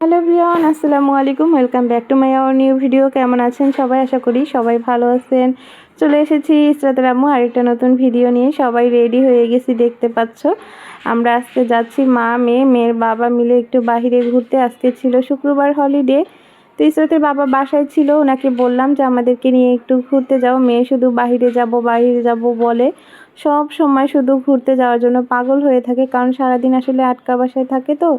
Hello Brian আসসালামু আলাইকুম। Welcome back to my our new video. কেমন আছেন সবাই? আশা করি সবাই ভালো আছেন। চলে এসেছি ইসরাতের আম্মু, আরেকটা নতুন ভিডিও নিয়ে। সবাই রেডি হয়ে গেছি, দেখতে পাচ্ছ। আমরা আজকে যাচ্ছি মা, মেয়ে, মেয়ের বাবা মিলে একটু বাহিরে ঘুরতে। আজকে ছিল শুক্রবার হলিডে তো ইসরাতের বাবা বাসায় ছিল। ওনাকে বললাম যে, আমাদেরকে নিয়ে একটু ঘুরতে যাও। মেয়ে শুধু বাহিরে যাব বাহিরে যাব বলে সব সময় শুধু ঘুরতে যাওয়ার জন্য পাগল হয়ে থাকে। কারণ সারাদিন আসলে আটকা বাসায় থাকে তো।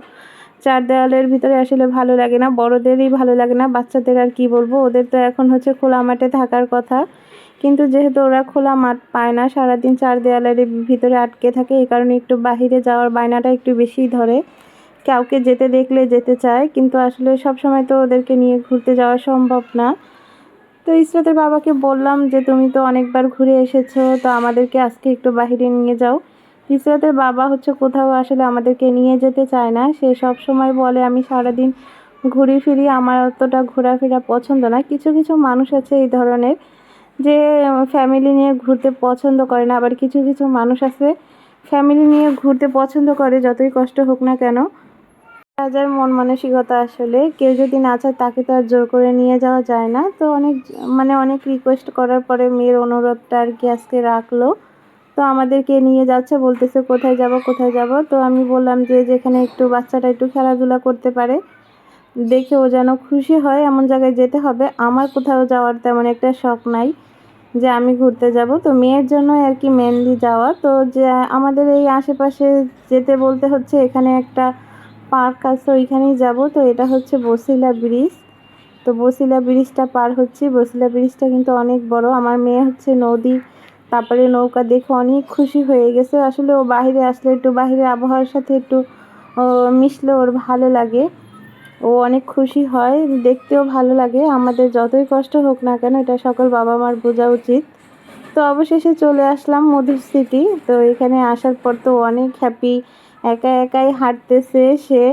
চার দেওয়ালের ভিতরে আসলে ভালো লাগে না, বড়দেরই ভালো লাগে না, বাচ্চাদের আর কি বলব? ওদের তো এখন হচ্ছে খোলা মাঠে থাকার কথা। কিন্তু যেহেতু ওরা খোলা মাঠ পায় না, সারাদিন চার দেওয়ালের ভিতরে আটকে থাকে, এই কারণে একটু বাহিরে যাওয়ার বায়নাটা একটু বেশি ধরে। কাউকে যেতে দেখলে যেতে চায়, কিন্তু আসলে সব সময় তো ওদেরকে নিয়ে ঘুরতে যাওয়া সম্ভব না। তো ইসরাতের বাবাকে বললাম যে, তুমি তো অনেকবার ঘুরে এসেছ, তো আমাদেরকে আজকে একটু বাহিরে নিয়ে যাও। ইসরাতের বাবা হচ্ছে কোথাও আসলে আমাদেরকে নিয়ে যেতে চায় না। সে সব সময় বলে, আমি সারাদিন ঘুরি ফিরি, আমার অতটা ঘোরাফেরা পছন্দ না। কিছু কিছু মানুষ আছে এই ধরনের যে ফ্যামিলি নিয়ে ঘুরতে পছন্দ করে না, আবার কিছু কিছু মানুষ আছে ফ্যামিলি নিয়ে ঘুরতে পছন্দ করে, যতই কষ্ট হোক না কেন। রাজার মন মানসিকতা আসলে কেউ যদি না চায়, তাকে তো আর জোর করে নিয়ে যাওয়া যায় না। তো অনেক মানে অনেক রিকোয়েস্ট করার পরে মেয়ের অনুরোধটা আর কি আজকে রাখল। তো আমাদেরকে নিয়ে যাচ্ছে, বলতেছে কোথায় যাব কোথায় যাব। তো আমি বললাম যে যেখানে একটু বাচ্চাটা একটু খেলাধুলা করতে পারে, দেখে ও যেন খুশি হয়, এমন জায়গায় যেতে হবে। আমার কোথাও যাওয়ার তেমন একটা শখ নাই যে আমি ঘুরতে যাব। তো মেয়ের জন্য আর কি মেনলি যাওয়া। তো যে আমাদের এই আশেপাশে যেতে বলতে হচ্ছে, এখানে একটা পার্ক আছে, ওইখানেই যাব। তো এটা হচ্ছে বসিলা ব্রিজ। তো বসিলা ব্রিজটা পার হচ্ছি। বসিলা ব্রিজটা কিন্তু অনেক বড়। আমার মেয়ে হচ্ছে নদী তারপরে নৌকা দেখে অনেক খুশি হয়ে গেছে। আসলে ও বাহিরে আসলে একটু বাহিরে আবহাওয়ার সাথে একটু মিশলে ওর ভালো লাগে। ও অনেক খুশি হয়, দেখতেও ভালো লাগে। আমাদের যতই কষ্ট হোক না কেন এটা সকল বাবা মার বোঝা উচিত। তো অবশেষে চলে আসলাম মধুর সিটি তো এখানে আসার পর তো অনেক হ্যাপি একা একাই হাঁটতেছে সে।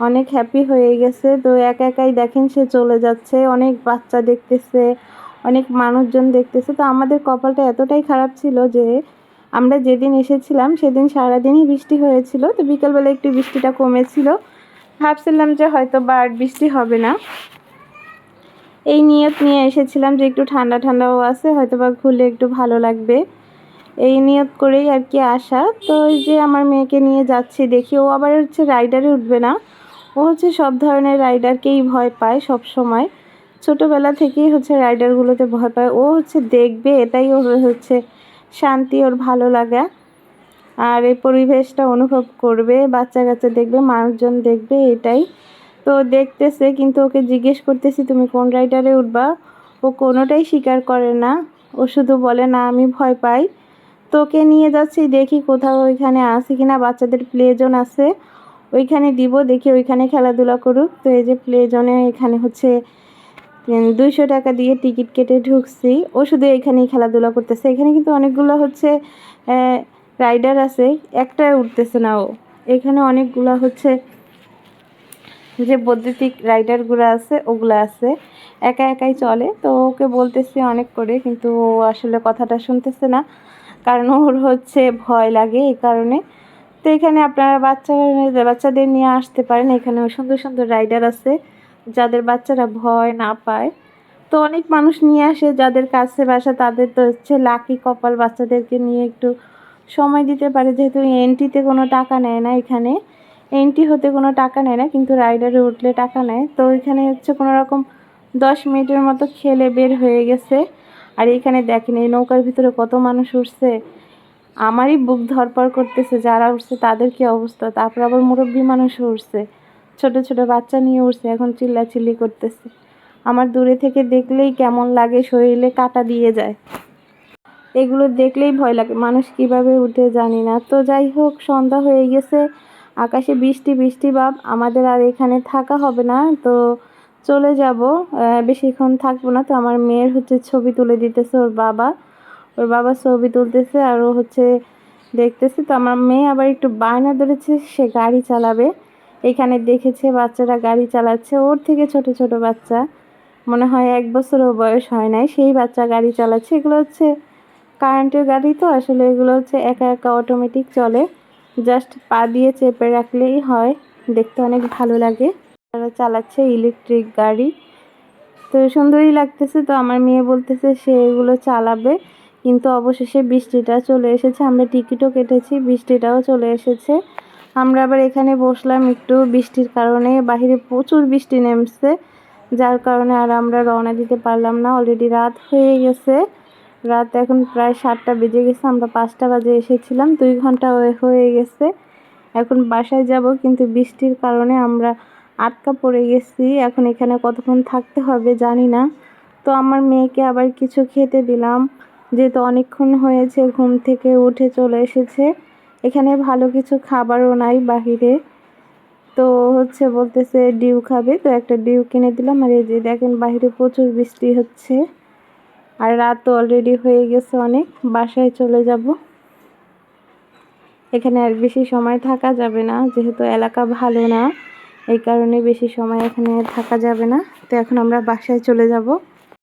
অনেক হ্যাপি হয়ে গেছে। তো একা একাই দেখেন সে চলে যাচ্ছে। অনেক বাচ্চা দেখতেছে। অনেক মানুষজন দেখতেছে। তো আমাদের কপালটা এতটাই খারাপ ছিল যে আমরা যেদিন এসেছিলাম সেদিন সারাদিনই বৃষ্টি হয়েছিল। তো বিকালবেলা একটু বৃষ্টিটা কমেছিল। ভাবছিলাম যে হয়তো বা বৃষ্টি হবে না। এই নিয়ত নিয়ে এসেছিলাম যে একটু ঠান্ডা ঠান্ডাও আছে, হয়তো বা ঘুরলে একটু ভালো লাগবে। এই নিয়ত করেই আর কি আসা। তো ওই যে আমার মেয়েকে নিয়ে যাচ্ছি দেখি, ও আবার হচ্ছে রাইডারে উঠবে না। ও হচ্ছে সব ধরনের রাইডারকেই ভয় পায় সব সময়। ছোটোবেলা থেকেই হচ্ছে রাইডারগুলোতে ভয় পায়। ও হচ্ছে দেখবে এটাই ওর হচ্ছে শান্তি, ওর ভালো লাগা। আর এই পরিবেশটা অনুভব করবে, বাচ্চা কাচ্চা দেখবে, মানুষজন দেখবে এটাই। তো দেখতেছে, কিন্তু ওকে জিজ্ঞেস করতেছি, তুমি কোন রাইডারে উঠবা? ও কোনোটাই স্বীকার করে না। ও শুধু বলে, না, আমি ভয় পাই। তোকে নিয়ে যাচ্ছি, দেখি কোথাও ওইখানে আছে কিনা, বাচ্চাদের প্লে জোন আছে। ওইখানে দিব, দেখি ওইখানে খেলাধুলা করুক। তো এই যে প্লে জোনে এখানে হচ্ছে দুইশো টাকা দিয়ে টিকিট কেটে ঢুকছি। ও শুধু এখানেই খেলাধুলা করতেছে। এখানে কিন্তু অনেকগুলো হচ্ছে রাইডার আছে। একটা উঠতেছে না ও। এখানে অনেকগুলো হচ্ছে, যে বৈদ্যুতিক রাইডারগুলো আছে, ওগুলো আছে। একা একাই চলে। তো ওকে বলতেছি অনেক করে, কিন্তু ও আসলে কথাটা শুনতেছে না। কারণ ওর হচ্ছে ভয় লাগে এই কারণে। তো এখানে আপনারা বাচ্চা বাচ্চাদের নিয়ে আসতে পারেন। এখানে সুন্দর সুন্দর রাইডার আছে। যাদের বাচ্চারা ভয় না পায়। তো অনেক মানুষ নিয়ে আসে যাদের কাছে বাসা, তাদের তো হচ্ছে লাকি কপাল বাচ্চাদেরকে নিয়ে একটু সময় দিতে পারে। যেহেতু এন্ট্রিতে কোনো টাকা নেয় না এখানে। এন্ট্রি হতে কোনো টাকা নেয় না, কিন্তু রাইডারে উঠলে টাকা নেয়। তো এখানে হচ্ছে কোনো রকম দশ মিনিটের মতো খেলে বের হয়ে গেছে। আর এখানে দেখেন এই নৌকার ভিতরে কত মানুষ উঠছে। আমারই বুক ধরপর করতেছে, যারা উঠছে তাদের কি অবস্থা? তারপর আবার মুরব্বী মানুষও উঠছে। ছোট ছোট বাচ্চা নিয়ে উঠছে এখন চিল্লাচিল্লি করতেছে। আমার দূরে থেকে দেখলেই কেমন লাগে, শরীরে কাটা দিয়ে যায়। এগুলো দেখলেই ভয় লাগে, মানুষ কীভাবে উঠে জানি না। তো যাই হোক, সন্ধ্যা হয়ে গেছে, আকাশে বৃষ্টি বৃষ্টি ভাব, আমাদের আর এখানে থাকা হবে না। তো চলে যাব বেশিক্ষণ থাকব না। তো আমার মেয়ের হচ্ছে ছবি তুলে দিতেছে ওর বাবা। ওর বাবা ছবি তুলতেছে আর ও হচ্ছে দেখতেছে। তো আমার মেয়ে আবার একটু বায়না ধরেছে, সে গাড়ি চালাবে। এখানে দেখেছে বাচ্চারা গাড়ি চালাচ্ছে, ওর থেকে ছোট ছোট বাচ্চা। মনে হয় এক বছরও বয়স হয় নাই, সেই বাচ্চা গাড়ি চালাচ্ছে। এগুলো হচ্ছে কারেন্টের গাড়ি তো, আসলে এগুলো হচ্ছে একা একা অটোমেটিক চলে। জাস্ট পা দিয়ে চেপে রাখলেই হয়, দেখতে অনেক ভালো লাগে। তারা চালাচ্ছে ইলেকট্রিক গাড়ি। তো সুন্দরই লাগতেছে তো, আমার মেয়ে বলতেছে সে এগুলো চালাবে। কিন্তু অবশেষে বৃষ্টিটা চলে এসেছে, আমরা টিকিটও কেটেছি, বৃষ্টিটাও চলে এসেছে। আমরা আবার এখানে বসলাম একটু বৃষ্টির কারণে। বাহিরে প্রচুর বৃষ্টি নেমছে, যার কারণে আর আমরা রওনা দিতে পারলাম না। অলরেডি রাত হয়ে গেছে। রাত এখন প্রায় সাতটা বেজে গেছে, আমরা পাঁচটা বাজে এসেছিলাম, দুই ঘণ্টা হয়ে গেছে। এখন বাসায় যাব, কিন্তু বৃষ্টির কারণে আমরা আটকা পড়ে গেছি। এখন এখানে কতক্ষণ থাকতে হবে জানি না। তো আমার মেয়েকে আবার কিছু খেতে দিলাম, যেহেতু অনেকক্ষণ হয়েছে, ঘুম থেকে উঠে চলে এসেছে। এখানে ভালো কিছু খাবারও নাই বাহিরে। তো হচ্ছে বলতেছে ডিউ খাবে। তো একটা ডিউ কিনে দিলাম। আর এই যে দেখেন বাহিরে প্রচুর বৃষ্টি হচ্ছে। আর রাত তো অলরেডি হয়ে গেছে অনেক। বাসায় চলে যাব। এখানে আর বেশি সময় থাকা যাবে না। যেহেতু এলাকা ভালো না, এই কারণে বেশি সময় এখানে থাকা যাবে না। তো এখন আমরা বাসায় চলে যাব।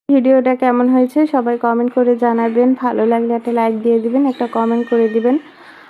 ভিডিওটা কেমন হয়েছে সবাই কমেন্ট করে জানাবেন। ভালো লাগলে একটা লাইক দিয়ে দিবেন, একটা কমেন্ট করে দিবেন।